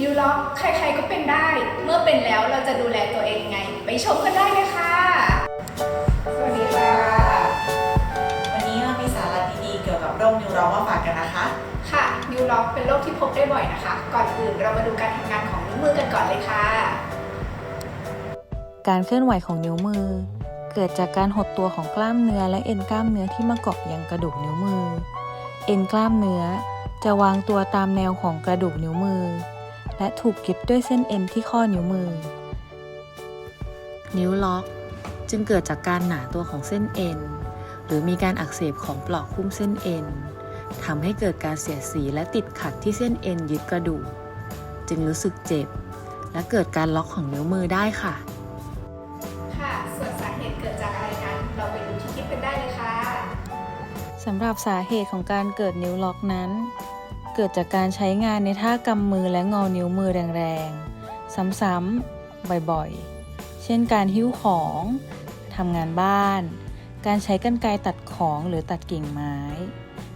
นิวล็อกใครๆก็เป็นได้ เมื่อเป็นแล้วเราจะดูแลตัวเองไง ไปชมกันได้เลยค่ะ สวัสดีค่ะ วันนี้เรามีสาระดีๆเกี่ยวกับโรคนิวโรมาฝากกันนะคะ ค่ะนิวล็อกเป็นโรคที่พบได้บ่อยนะคะ ก่อนอื่นเรามาดูการทำงานของนิ้วมือกันก่อนเลยค่ะ การเคลื่อนไหวของนิ้วมือ เกิดจากการหดตัวของกล้ามเนื้อและเอ็นกล้ามเนื้อที่มาเกาะยังกระดูกนิ้วมือ เอ็นกล้ามเนื้อจะวางตัวตามแนวของกระดูกนิ้วมือ และถูกยึดด้วยเส้นเอ็นที่ข้อนิ้วมือ นิ้วล็อกจึงเกิดจากการหนาตัวของเส้นเอ็น หรือมีการอักเสบของปลอกหุ้มเส้นเอ็นทำให้เกิดการเสียดสีและติดขัดที่เส้นเอ็นยึดกระดูก จึงรู้สึกเจ็บ และเกิดการล็อกของนิ้วมือได้ค่ะ ค่ะ ส่วนสาเหตุเกิดจากอะไรนั้น เราไปดูที่คลิปกันได้เลยค่ะสำหรับสาเหตุของการเกิดนิ้วล็อกนั้น เกิดจากการใช้งานในท่ากำมือและงอนิ้วมือแรงๆ ซ้ำๆ บ่อยๆ เช่นการหิ้วของทำงานบ้าน การใช้กรรไกรตัดของหรือตัดกิ่งไม้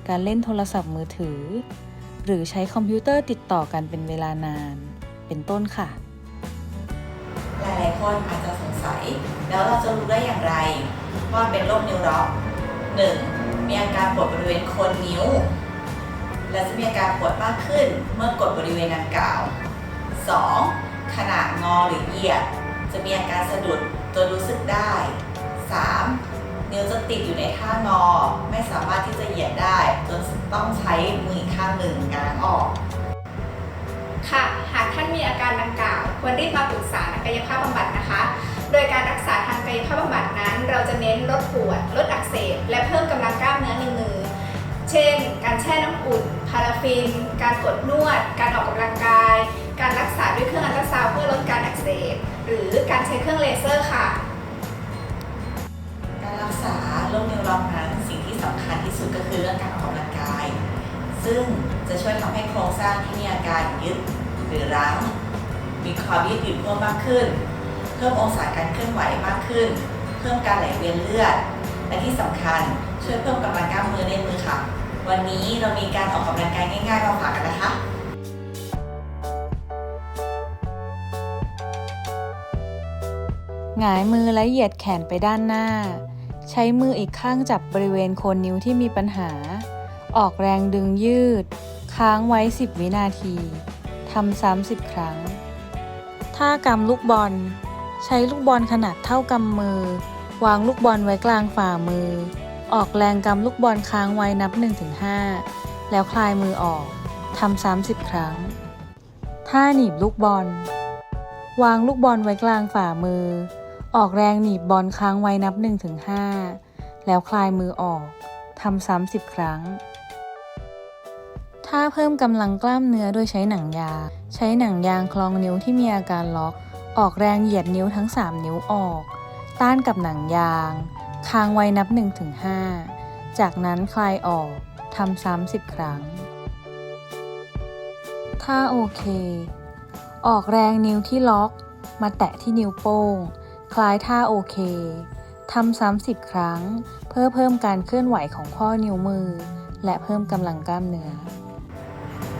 การเล่นโทรศัพท์มือถือ หรือใช้คอมพิวเตอร์ติดต่อกันเป็นเวลานาน เป็นต้นค่ะ หลายๆคนอาจจะสงสัย แล้วเราจะรู้ได้อย่างไร ว่าเป็นโรคนิวโรหนึ่งมีอาการปวดบริเวณโคนนิ้ว และจะมีอาการปวดมากขึ้นเมื่อกดบริเวณดังกล่าว 2. ขณะงอหรือเหยียด จะมีอาการสะดุดจนรู้สึกได้ 3. นิ้วจะติดอยู่ในท่างอ ไม่สามารถที่จะเหยียดได้จนต้องใช้มืออีกข้างหนึ่งง้างออก ค่ะ หากท่านมีอาการดังกล่าว ควรรีบมาปรึกษานักกายภาพบำบัดนะคะ โดยการรักษาทางกายภาพบำบัดนั้น เราจะเน้นลดปวด ลดอักเสบ และเพิ่มกำลังกล้ามเนื้อในมือ เช่น การแช่น้ำอุ่น ฟิน การกดนวด การออกกำลังกาย การรักษาด้วยเครื่องอัลตราซาวด์เพื่อลดการอักเสบ หรือการใช้เครื่องเลเซอร์ค่ะ การรักษาโรคนิวโรนนั้นสิ่งที่สำคัญที่สุดก็คือเรื่องการออกกำลังกาย ซึ่งจะช่วยทำให้โครงสร้างที่มีอาการยึดหรือรั้งมีความยืดหยุ่นเพิ่มมากขึ้น เพิ่มองศาการเคลื่อนไหวมากขึ้น เพิ่มการไหลเวียนเลือด และที่สำคัญช่วยเพิ่มกำลังกล้ามเนื้อในมือค่ะ วันนี้เรามีการออกกำลังกายง่ายๆมาฝากกันนะคะ หงายมือและเหยียดแขนไปด้านหน้า ใช้มืออีกข้างจับบริเวณโคนนิ้วที่มีปัญหา ออกแรงดึงยืด ค้างไว้ 10 วินาทีทำซ้ำ10 ครั้ง ท่ากำลูกบอล ใช้ลูกบอลขนาดเท่ากำมือ วางลูกบอลไว้กลางฝ่ามือ ออกแรงกำลูกบอลค้างไว้นับ 1-5 แล้วคลายมือออก ทำซ้ำ10ครั้ง ท่าหนีบลูกบอล วางลูกบอลไว้กลางฝ่ามือ ออกแรงหนีบบอลค้างไว้นับ 1-5 แล้วคลายมือออก ทำซ้ำ10ครั้งถ้าเพิ่มกำลังกล้ามเนื้อโดยใช้หนังยาง ใช้หนังยางคลองนิ้วที่มีอาการล็อก ออกแรงเหยียดนิ้วทั้ง 3 นิ้วออก ต้านกับหนังยาง ค้างไว้นับ 1-5 จากนั้นคลายออกทำซ้ำ10 ครั้ง ถ้าโอเค ออกแรงนิ้วที่ล็อก มาแตะที่นิ้วโป้ง คล้ายท่าโอเคทำซ้ำสิบครั้ง เพื่อเพิ่มการเคลื่อนไหวของข้อนิ้วมือ และเพิ่มกำลังกล้ามเนื้อ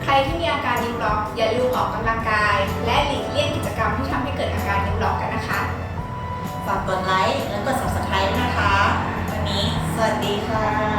ใครที่มีอาการนิ้วล็อก อย่าลืมออกกำลังกาย และหลีกเลี่ยงกิจกรรมที่ทำให้เกิดอาการนิ้วล็อกกันนะคะ ฝากกดไลค์และกด สวัสดีค่ะ